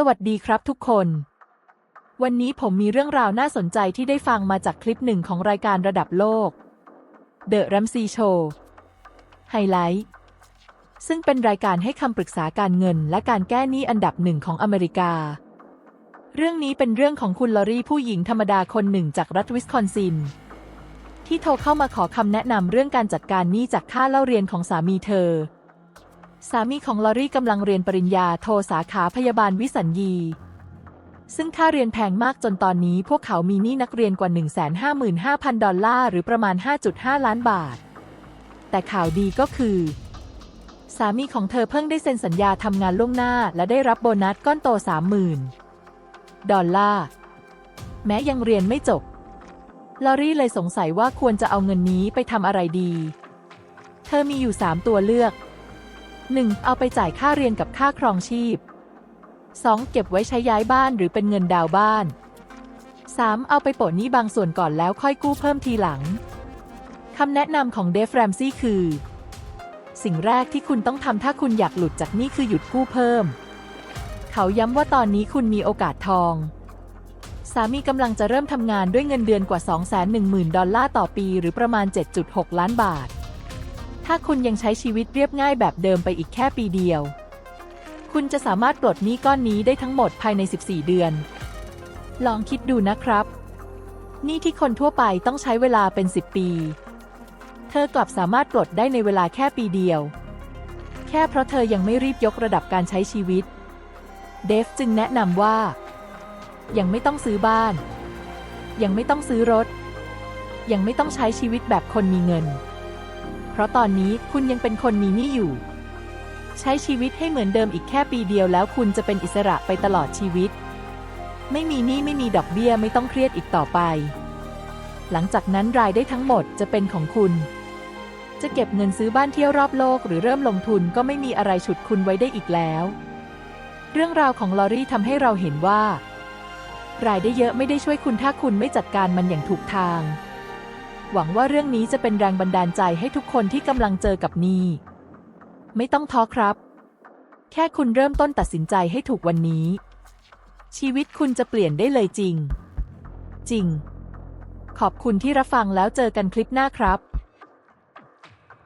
สวัสดีครับทุกคน วันนี้ผมมีเรื่องราวน่าสนใจที่ได้ฟังมาจากคลิปหนึ่งของรายการระดับโลก The Ramsey Show ไฮไลท์ซึ่งเป็นรายการให้คำปรึกษาการเงินและการแก้หนี้อันดับหนึ่งของอเมริกา เรื่องนี้เป็นเรื่องของคุณลอรี่ผู้หญิงธรรมดาคนหนึ่งจากรัฐวิสคอนซิน ที่โทรเข้ามาขอคำแนะนำเรื่องการจัดการหนี้จากค่าเล่าเรียนของสามีเธอ สามีของลอรี่กำลังเรียนปริญญาโทสาขาพยาบาลวิสัญญี ซึ่งค่าเรียนแพงมากจนตอนนี้พวกเขามีหนี้นักเรียนกว่า 155,000 ดอลลาร์หรือประมาณ 5.5 ล้านบาท แต่ข่าวดีก็คือ สามีของเธอเพิ่งได้เซ็นสัญญาทำงานล่วงหน้า และได้รับโบนัสก้อนโต 30,000 ดอลลาร์ แม้ยังเรียนไม่จบ ลอรี่เลยสงสัยว่าควรจะเอาเงินนี้ไปทำอะไรดี เธอมีอยู่ 3 ตัวเลือก 1. เอาไปจ่ายค่าเรียนกับค่าครองชีพ 2. เก็บไว้ใช้ย้ายบ้านหรือเป็นเงินดาวน์บ้าน 3. เอาไปโปะหนี้บางส่วนก่อนแล้วค่อยกู้เพิ่มทีหลัง คำแนะนำของเดฟแรมซี่คือ สิ่งแรกที่คุณต้องทำถ้าคุณอยากหลุดจากหนี้คือหยุดกู้เพิ่ม เขาย้ำว่าตอนนี้คุณมีโอกาสทอง สามีกำลังจะเริ่มทำงานด้วยเงินเดือนกว่า 210,000 ดอลลาร์ต่อปี หรือประมาณ 7.6 ล้านบาท ถ้าคุณยังใช้ชีวิตเรียบง่ายแบบเดิมไปอีกแค่ปีเดียว คุณจะสามารถปลดหนี้ก้อนนี้ได้ทั้งหมดภายใน 14 เดือน ลองคิดดูนะครับหนี้ที่คนทั่วไปต้องใช้เวลาเป็น 10 ปี เธอกลับสามารถปลดได้ในเวลาแค่ปีเดียว แค่เพราะเธอยังไม่รีบยกระดับการใช้ชีวิต เดฟจึงแนะนำว่า ยังไม่ต้องซื้อบ้าน ยังไม่ต้องซื้อรถ ยังไม่ต้องใช้ชีวิตแบบคนมีเงิน เพราะตอนนี้คุณยังเป็นคนมีหนี้อยู่ ใช้ชีวิตให้เหมือนเดิมอีกแค่ปีเดียวแล้วคุณจะเป็นอิสระไปตลอดชีวิต ไม่มีหนี้ไม่มีดอกเบี้ยไม่ต้องเครียดอีกต่อไป หลังจากนั้นรายได้ทั้งหมดจะเป็นของคุณ จะเก็บเงินซื้อบ้านเที่ยวรอบโลก หรือเริ่มลงทุนก็ไม่มีอะไรฉุดคุณไว้ได้อีกแล้ว เรื่องราวของลอรี่ทำให้เราเห็นว่า รายได้เยอะไม่ได้ช่วยคุณถ้าคุณไม่จัดการมันอย่างถูกทาง หวังว่าเรื่องนี้จะเป็นแรงบันดาลใจให้ทุกคนที่กำลังเจอกับนี้ ไม่ต้องท้อครับ แค่คุณเริ่มต้นตัดสินใจให้ถูกวันนี้ ชีวิตคุณจะเปลี่ยนได้เลยจริง จริง ขอบคุณที่รับฟังแล้วเจอกันคลิปหน้าครับ